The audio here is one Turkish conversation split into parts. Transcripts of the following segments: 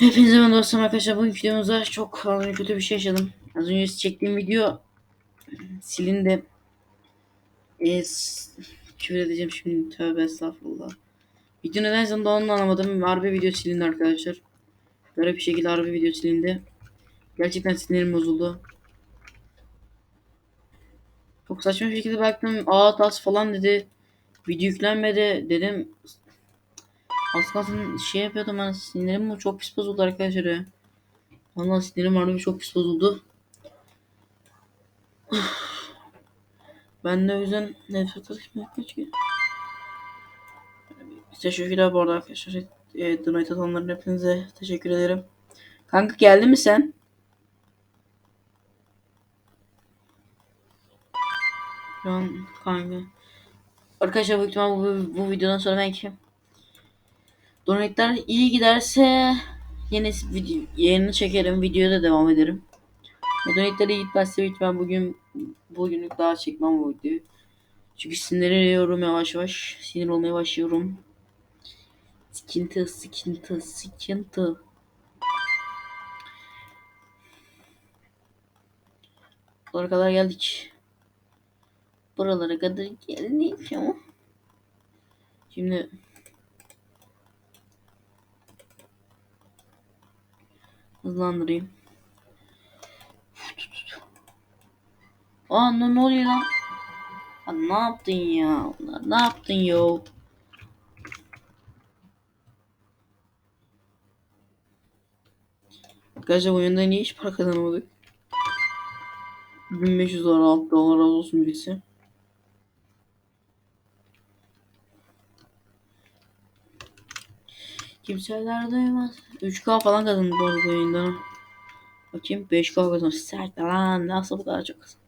Hepinize merhaba dostlarım arkadaşlar. Bu videomuzda çok önce kötü bir şey yaşadım. Az önce çektiğim video silindi. E, küfür edeceğim şimdi. Tövbe estağfurullah. Video neden silindi onu anlamadım. Harbi video silindi arkadaşlar. Garip bir şekilde harbi video silindi. Gerçekten sinirim bozuldu. Çok saçma bir şekilde baktım. Aa tas falan dedi. Video yüklenmedi dedim. Az kalsın şey yapıyordum ben sinirim çok pis bozuldu arkadaşlar ya. Vallahi sinirim harbi çok pis bozuldu. Ben de o yüzden nefret etmek. Teşekkürler bu arada arkadaşlar. E, donate atanların hepinize teşekkür ederim. Kanka geldi mi sen? Şu an kanka. Arkadaşlar bu ihtimal bu, bu videodan sonra belki donate'ler iyi giderse yeni video yayını çekerim. Videoya da devam ederim. Donate'ler iyi gitmezse ihtimal bugün bugünlük daha çekmem bu videoyu. Çünkü sinirleniyorum yavaş yavaş. Sinir olmaya başlıyorum. Sıkıntı, sıkıntı, sıkıntı. Buralara kadar geldik. Buralara kadar geldik ama. Şimdi hızlandırayım. Aa ne, ne oluyor lan? Ya ne yaptın ya? Ne yaptın yo? Arkadaşlar oyunda niye hiç para kazanamadık? 1500 dolar altı dolar razı olsun birisi. Kimseler duymaz. 3K falan kazandı bu arada bu oyunda. Bakayım 5K kazanmış. Sert lan nasıl bu kadar çok kazandı.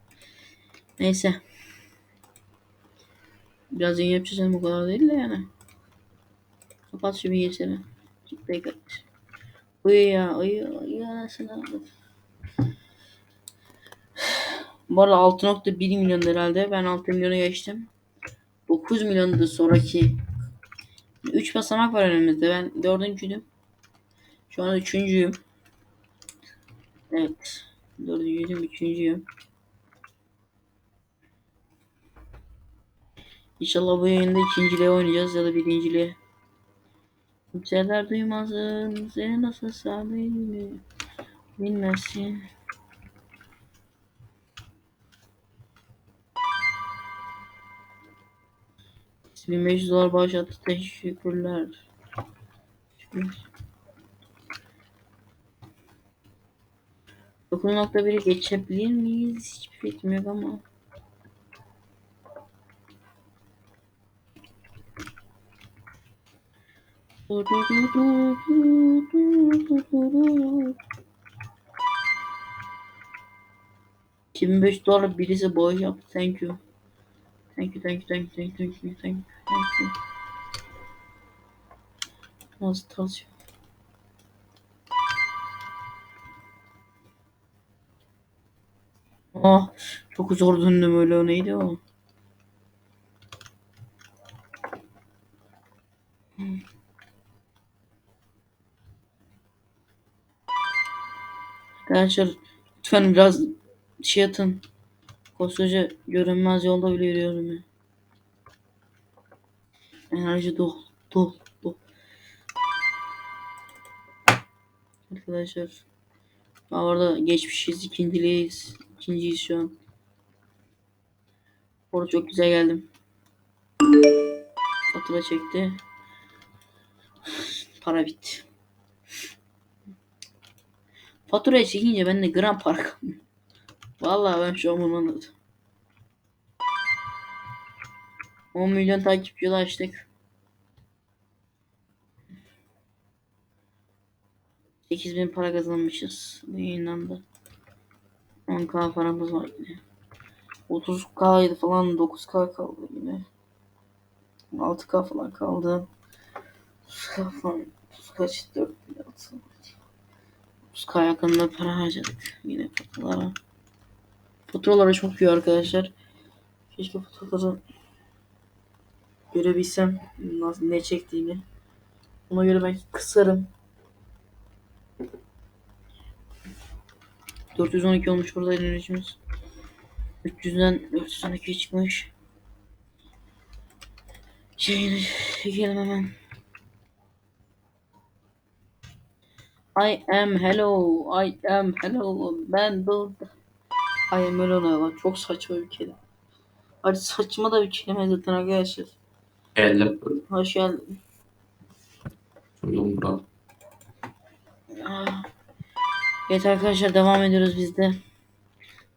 Neyse. Biraz yayın yapacağız bu kadar değil de yani. Kapat şu bilgisayarı. Be kardeşim. Uyu ya uyu uyu anasını aldım. Bu arada 6.1 milyon herhalde. Ben 6 milyona geçtim. 9 milyondu sonraki. 3 basamak var önümüzde. Ben dördüncüydüm. Şu an üçüncüyüm. Evet. Dördüncüydüm. Üçüncüyüm. İnşallah bu yayında ikinciliğe oynayacağız ya da birinciliğe. Kimseler duymazın. Seni nasıl sağlayayım bilmezsin. Bin beş yüz dolar bağış attı. Teşekkürler. Teşekkürler. 9.1'i geçebilir miyiz? Hiçbir fikrim yok ama. ...25 dolar birisi bağış yaptı. Thank you. Thank you, thank you, thank you, thank you, thank you, thank you, thank you. Nasıl tansiyon? Ah, çok zor döndüm öyle o neydi o? Arkadaşlar lütfen biraz şey atın. Koskoca görünmez yolda bile yürüyorum ya. Enerji dol, dol, dol. Arkadaşlar. Ha, orada geçmişiz, ikinciliyiz. İkinciyiz şu an. Orada çok güzel geldim. Fatura çekti. Para bitti. Faturayı çekince bende gram para kalmıyor. Vallahi ben şu an bunu anladım. 10 milyon takipçi ulaştık. 8000 para kazanmışız bu yayından da. 10k paramız var yine. 30k falan 9k kaldı yine. 6k falan kaldı. 30k falan 30k 4 30k yakında para harcadık yine faturalara. Faturalara çok iyi arkadaşlar. Keşke faturaları görebilsem nasıl ne çektiğini. Ona göre belki kısarım. 412 olmuş burada enerjimiz. 300'den 412 çıkmış. Şeyini çekelim hemen. I am hello, I am hello, ben burada. I am hello? Çok saçma bir kelime. Hadi saçma da bir kelime zaten arkadaşlar. Elle Hoş geldin. çocuğum bura. Ah. Evet arkadaşlar devam ediyoruz biz de.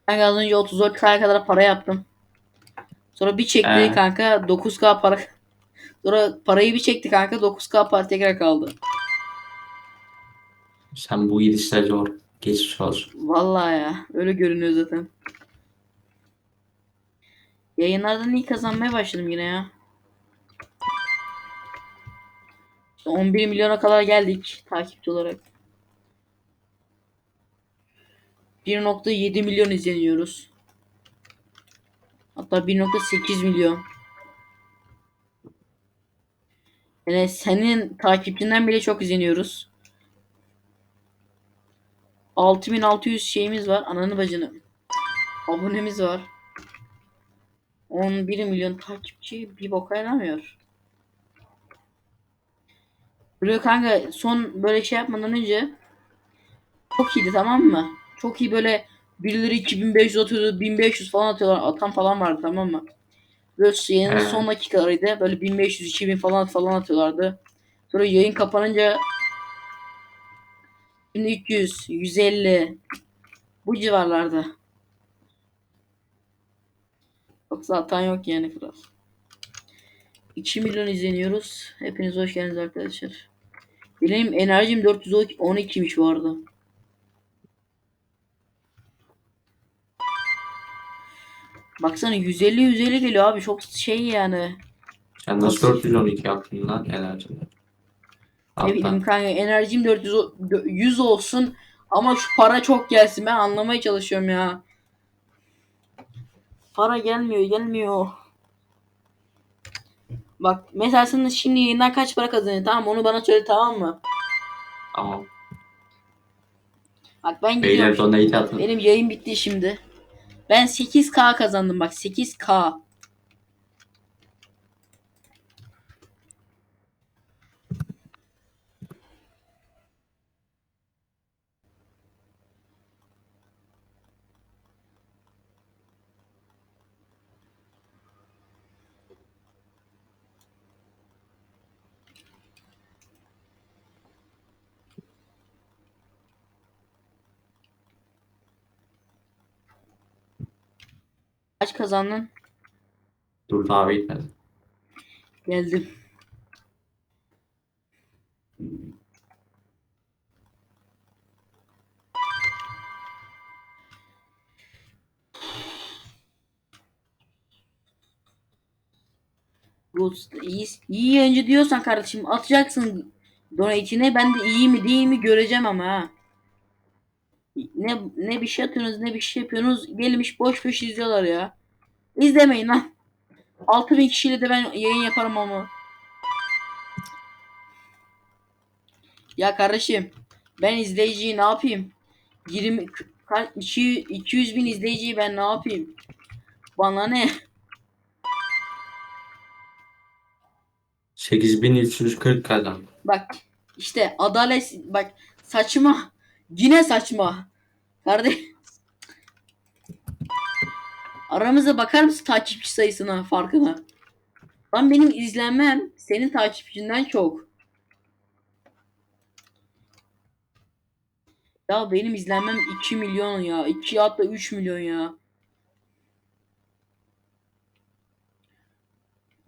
Ben az önce 34K'ya kadar para yaptım. Sonra bir çekti Ee? kanka 9K para. Sonra parayı bir çekti kanka 9K para tekrar kaldı. Sen bu gidişle zor. Geçmiş olsun. Vallahi ya öyle görünüyor zaten. Yayınlardan iyi kazanmaya başladım yine ya. 11 milyona kadar geldik takipçi olarak. 1.7 milyon izleniyoruz. Hatta 1.8 milyon. Yani senin takipçinden bile çok izleniyoruz. 6600 şeyimiz var. Ananı bacını. Abonemiz var. 11 milyon takipçi bir boka yaramıyor. Böyle kanka son böyle şey yapmadan önce çok iyiydi tamam mı? Çok iyi böyle birileri 2500 atıyordu 1500 falan atıyorlar atan falan vardı tamam mı? Böyle yayının He. son dakikalarıydı böyle 1500 2000 falan falan atıyorlardı. Sonra yayın kapanınca şimdi 300 150 bu civarlarda. Yoksa atan yok yani kral. 2 milyon izleniyoruz. Hepiniz hoş geldiniz arkadaşlar. Benim enerjim 412'ymiş bu arada. Baksana 150 150 geliyor abi çok şey yani. Sen nasıl 412 yaptın lan enerjini? Ne bileyim kanka enerjim 400 o- dö- 100 olsun ama şu para çok gelsin ben anlamaya çalışıyorum ya. Para gelmiyor gelmiyor. Bak mesela sen şimdi yayından kaç para kazanıyorsun tamam onu bana söyle tamam mı? Tamam. Bak ben Beyler gidiyorum. donate atın. Benim yayın bitti şimdi. Ben 8K kazandım bak 8K. Kaç kazandın? Dur daha bitmedi. Geldim. Roots iyi, iyi yayıncı diyorsan kardeşim atacaksın donate'ine ben de iyi mi değil mi göreceğim ama ha. Ne, ne bir şey atıyorsunuz ne bir şey yapıyorsunuz gelmiş boş boş izliyorlar ya. İzlemeyin lan. 6000 kişiyle de ben yayın yaparım ama. Ya kardeşim ben izleyiciyi ne yapayım? 20 kaç 200, 200 bin izleyiciyi ben ne yapayım? Bana ne? 8340 kazan. Bak işte adalet bak saçma. Yine saçma. Kardeş. Aramıza bakar mısın takipçi sayısına farkına? Lan benim izlenmem senin takipçinden çok. Ya benim izlenmem 2 milyon ya. 2 hatta 3 milyon ya.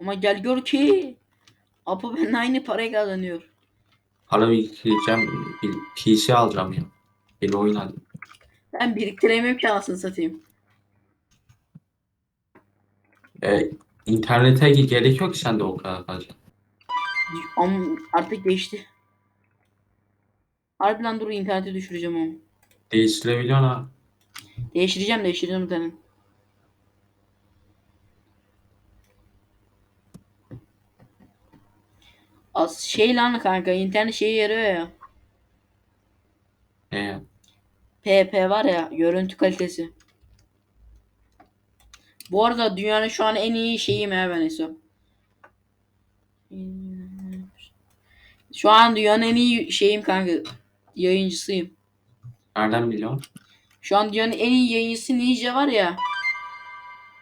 Ama gel gör ki Apo ben aynı parayı kazanıyor. Para biriktireceğim. Bir PC alacağım ya. Bir oyun alayım. Ben biriktiremiyorum ki anasını satayım. E, internete gerek yok ki sende o kadar fazla. Ama artık geçti. Harbiden dur internete düşüreceğim onu. Değiştirebiliyorsun ha. Değiştireceğim değiştireceğim bir tane. Az şey lan kanka internet şeyi yarıyor ya. E, PP var ya görüntü kalitesi. Bu arada dünyanın şu an en iyi şeyim ya ben Eso. Şu an dünyanın en iyi şeyim kanka. Yayıncısıyım. Nereden biliyorsun? Şu an dünyanın en iyi yayıncısı Ninja var ya.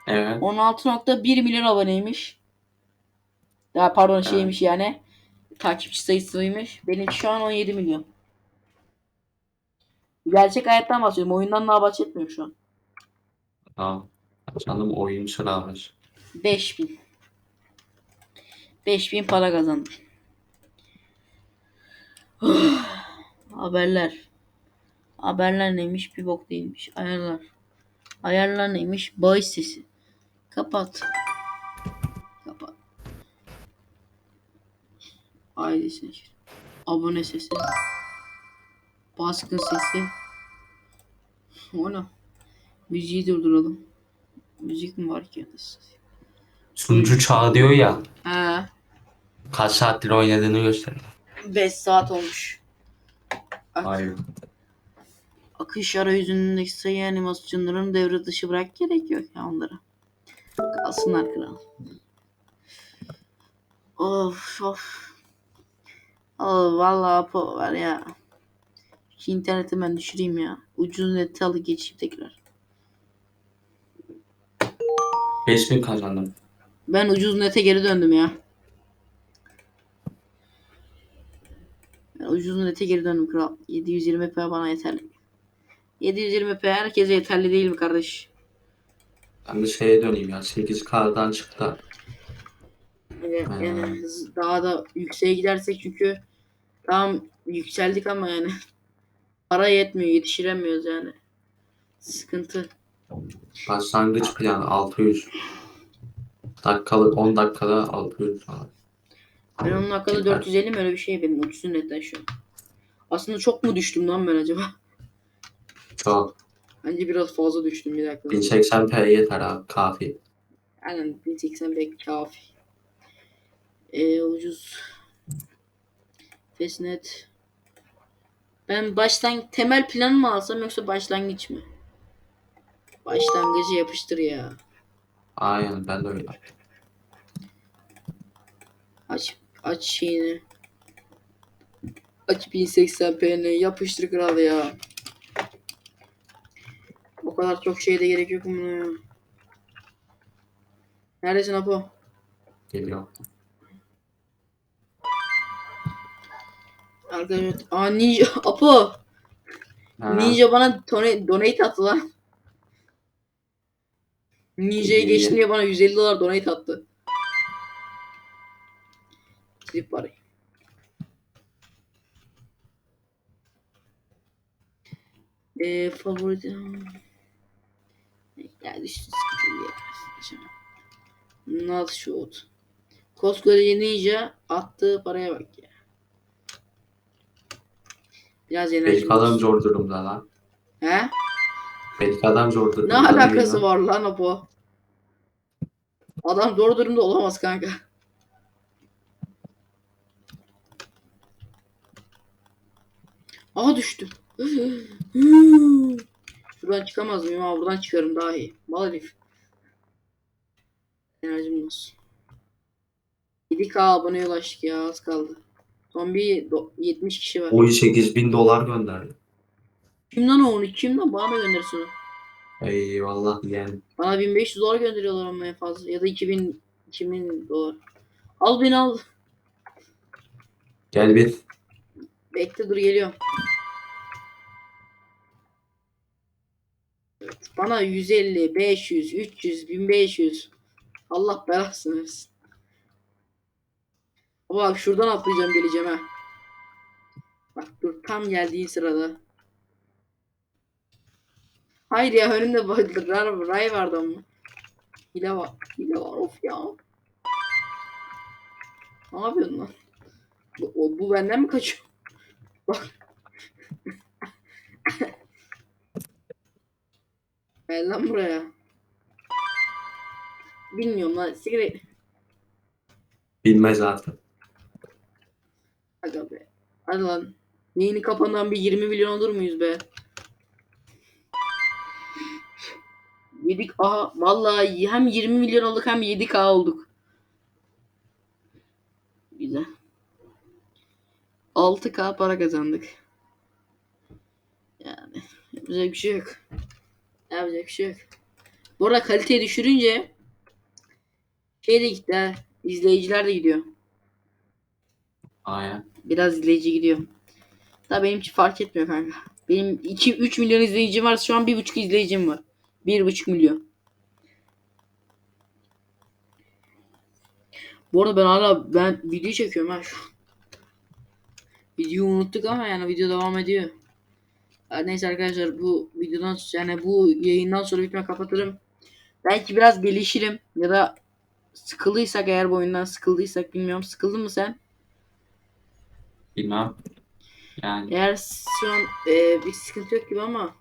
Evet. 16.1 milyon aboneymiş. Ya pardon Evet. şeymiş yani. Takipçi sayısıymış. Benim şu an 17 milyon. Gerçek hayattan bahsediyorum. Oyundan daha bahsetmiyorum şu an. Tamam. Canım oyun sıralamış. 5000. 5000 para kazandım. Haberler. Haberler neymiş? Bir bok değilmiş. Ayarlar. Ayarlar neymiş? Bağış sesi. Kapat. Kapat. Aile sesi. Abone sesi. Baskın sesi. O ne? Müziği durduralım. Müzik mi var ki? Sunucu çağı diyor ya. Ha. Kaç saattir oynadığını gösteriyor. 5 saat olmuş. Ak- Hayır. Akış arayüzündeki sayı animasyonlarını devre dışı bırak gerek yok ya onlara. Kalsınlar kral. Of of. Oh, vallahi po var ya. Şu interneti ben düşüreyim ya. Ucuz neti alıp geçeyim tekrar. 5000 kazandım. Ben ucuz nete geri döndüm ya. Ben ucuz nete geri döndüm kral. 720p bana yeterli. 720p herkese yeterli değil mi kardeş? Ben de şeye döneyim ya. 8K'dan çıktı. Yani, Hmm. yani daha da yükseğe gidersek çünkü tam yükseldik ama yani para yetmiyor yetiştiremiyoruz yani. Sıkıntı. Başlangıç planı 600. Dakikalık 10 dakikada 600 falan. Ben onun hakkında 450 mi öyle bir şey benim 30 netten şu an. Aslında çok mu düştüm lan ben acaba? Çok. Bence biraz fazla düştüm bir dakika. 1080p yeter abi. Kafi. Aynen 1080 belki kafi. Ee, ucuz. Fesnet. Ben baştan temel plan mı alsam yoksa başlangıç mı? Başlangıcı yapıştır ya. Aynen ben de öyle. Aç aç şeyini. Aç 1080p'ni yapıştır kral ya. O kadar çok şeye de gerek yok ya. Neredesin Apo? Geliyor. Arkadaşlar. Aa Ninja. Apo. Ha, Ninja bana donate attı lan. Ninja'ya İyi. geçtim diye bana 150 dolar donate attı. Silip parayı. Eee favori... Yani işte sıkıntı Not shoot. Koskoca Ninja attığı paraya bak ya. Biraz enerji. Adam zor durumda lan. He? Belki adam zor Ne durumda. alakası değil var lan Apo? Adam doğru durumda olamaz kanka. Aha düştüm. Şuradan çıkamaz mıyım ama buradan çıkarım daha iyi. Mal herif. Enerjim nasıl? 7k aboneye ulaştık ya az kaldı. Son bir do- 70 kişi var. Oy 8000 dolar gönderdi. Kim lan o onu? Kim lan? Bana da göndersin onu. Eyvallah yani. Bana 1500 dolar gönderiyorlar ama en fazla. Ya da 2000 2000 dolar. Al beni al. Gel bir. Bekle dur geliyorum. Evet, Bana 150, 500, 300, 1500. Allah belasını versin. Bak şuradan atlayacağım geleceğim ha. Bak dur tam geldiği sırada. Hayır ya önümde ray, ray vardı ama. Hile var. Hile var of ya. Ne yapıyorsun lan? Bu, o- bu benden mi kaçıyor? Bak. Gel lan buraya. Bilmiyorum lan. Sigara... Bilmez artık. Aga be. Hadi lan. Yayını kapanan bir 20 milyon olur muyuz be? Yedik aha vallahi hem 20 milyon olduk hem 7K olduk. Güzel. 6K para kazandık. Yani yapacak bir şey yok. Yapacak bir şey yok. Bu arada kaliteyi düşürünce şey de gitti ha, izleyiciler de gidiyor. Aynen. Biraz izleyici gidiyor. Da benim için fark etmiyor kanka. Benim 2-3 milyon izleyicim var. Şu an 1.5 izleyicim var. 1.5 milyon. Bu arada ben hala ben video çekiyorum ha şu an. Videoyu unuttuk ama yani video devam ediyor. Neyse arkadaşlar bu videodan yani bu yayından sonra bitme kapatırım. Belki biraz gelişirim ya da sıkıldıysak eğer bu oyundan sıkıldıysak bilmiyorum. Sıkıldın mı sen? Bilmem. Yani Eğer şu an e, bir sıkıntı yok gibi ama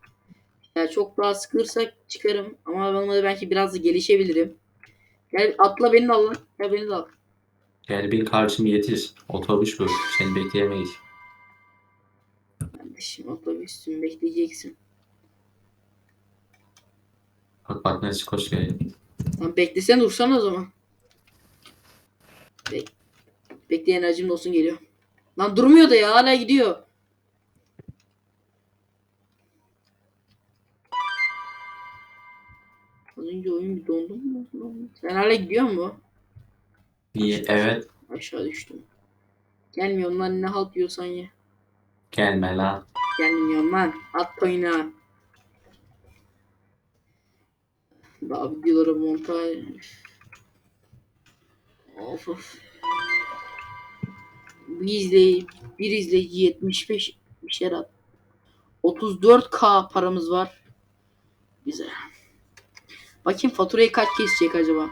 yani çok daha sıkılırsak çıkarım ama olmadı belki biraz da gelişebilirim. Gel atla beni de al lan. Gel beni de al. gel bir karşım yetiş. Otobüs bu. Seni bekleyemeyiz. Kardeşim otobüsün bekleyeceksin. Bak bak nasıl koşuyor. Lan beklesen dursana o zaman. Bek Bekleyen acım olsun geliyor. Lan durmuyor da ya hala gidiyor. Önce oyun bir dondu mu? Sen hala gidiyor mu? Niye? Evet. Aşağı düştüm. Gelmiyorum lan ne halt yiyorsan ye. Gelme lan. Gelmiyorum lan. At oyuna. Daha videoları montaj. Of of. Bir izleyici, bir izleyici 75 bir şey at. 34k paramız var. Güzel. Bakayım faturayı kaç kesecek acaba?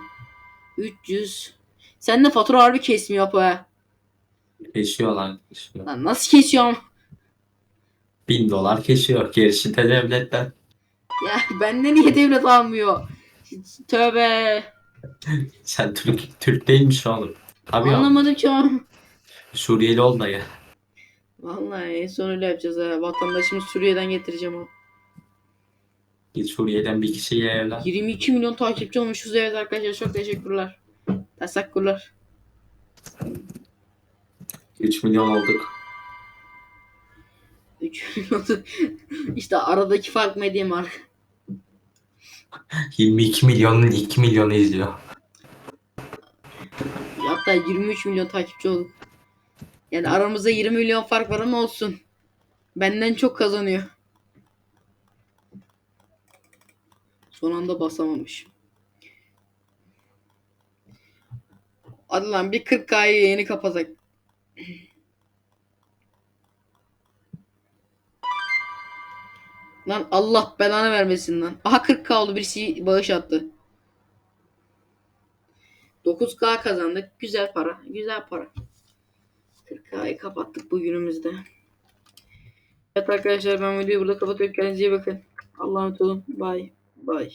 300. Sen de fatura harbi kesmiyor ha. Kesiyor lan. Kesiyor. Lan nasıl kesiyorum? Bin dolar kesiyor. Gerisi de devletten. Ya benden niye devlet almıyor? Tövbe. Sen Türk Türk değilmiş oğlum. Tabii. Anlamadım ki ama. Suriyeli ol da ya. Vallahi en son öyle yapacağız ha. Vatandaşımız Suriye'den getireceğim o. Git Suriye'den bir kişiye evlen. 22 milyon takipçi olmuşuz evet arkadaşlar çok teşekkürler. Teşekkürler. 3 milyon olduk. 3 milyon. işte aradaki fark medya mark. 22 milyonun 2 milyonu izliyor. Hatta 23 milyon takipçi olduk. Yani aramızda 20 milyon fark var ama olsun. Benden çok kazanıyor. Son anda basamamış. Hadi lan bir 40K'yı yeni kapatak. Lan Allah belanı vermesin lan. Aha 40K oldu birisi bağış attı. 9K kazandık. Güzel para. Güzel para. 40K'yı kapattık bugünümüzde. Evet arkadaşlar ben videoyu burada kapatıyorum. Kendinize iyi bakın. Allah'a emanet olun. Bye. Bye.